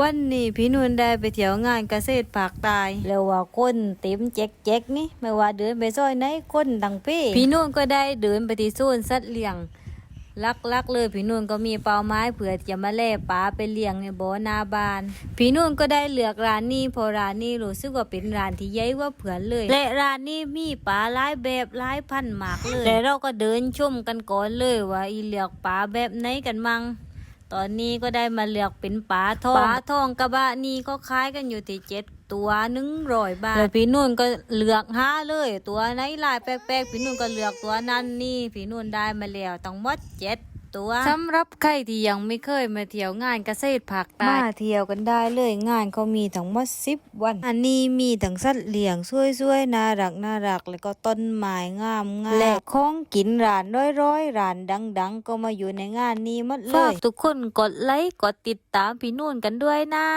วันนี้พี่นุ่นได้ไปเที่ยวงานเกษตรภาคใต้แล้วว่าคนเต็มแจ๊กๆนี่ไม่ว่าเดินไปซอยไหนคนดังเป้พี่นุ่นก็ได้เดินไปที่โซนสัตว์เลี้ยงลักๆเลยพี่นุ่นก็มีเป้าหมายเผื่อจะมาแล่ปลาไปเลี้ยงในบ่อนาบาน พี่นุ่นก็ได้เลือกร้านนี้เพราะร้านนี้รู้สึกว่าเป็นร้านที่ใหญ่ว่าเผื่อนเลย และร้านนี้มีปลาหลายแบบหลายพันหมากเลย และเราก็เดินชมกันก่อนเลยว่าอีเลือกปลาแบบไหนกันมั่ง ตอนนี้ก็ได้มาเลือกเป็นปลาทองปลาทองกระบะนี้ก็ขายกันอยู่ที่เจ็ดตัวหนึ่งร้อยบาทแล้วพี่นุ่นก็เลือกห้าเลย ตัวไหนลายแปลกๆพี่นุ่นก็เลือกตัวนั้นนี่พี่นุ่นได้มาแล้วตั้งหมดเจ็ด ตัวสำหรับใครที่ยังไม่เคยมาเที่ยวงานเกษตรภาคใต้มาเที่ยวกันได้เลยงานเขามีทั้งหมดสิบวัน อันนี้มีทั้งสัตว์เลี้ยงสวยๆน่ารักน่ารักแล้วก็ต้นไม้งามงามและของกินร้านร้อยๆร้านดัง ๆ ก็มาอยู่ในงานนี้หมดเลยฝากทุกคนกดไลค์กดติดตามพี่นุ่นกันด้วยนะ